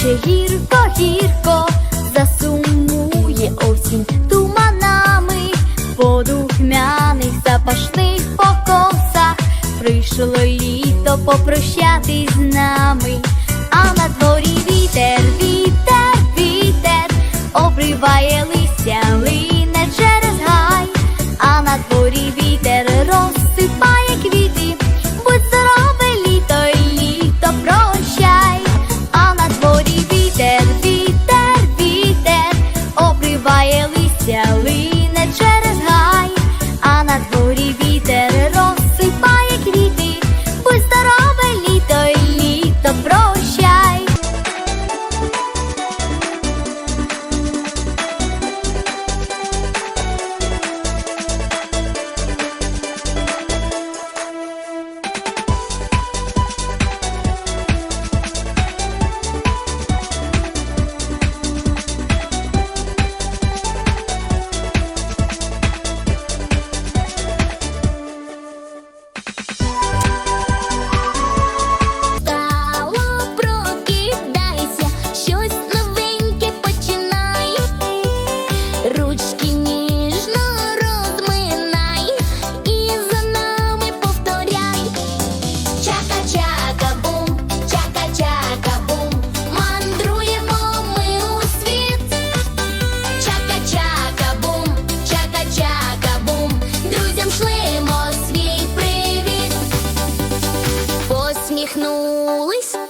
Ще гірко, гірко, засумує осінь туманами, по духмяних запашних покосах прийшло літо попрощати з нами, а на дворі вітер, вітер, вітер обриває листя. Peace.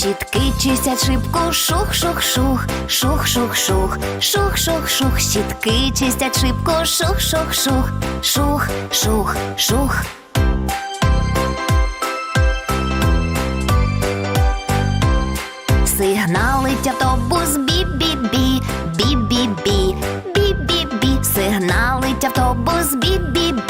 Щітки чистять шибку, шух-шух-шух, шух-шух-шух, шух-шух-шух, щітки чистять шибку, шух-шух-шух, шух-шух-шух. Сигналить автобус бі-бі-бі, бі-бі-бі, бі-бі-бі, сигналить автобус бі-бі-бі.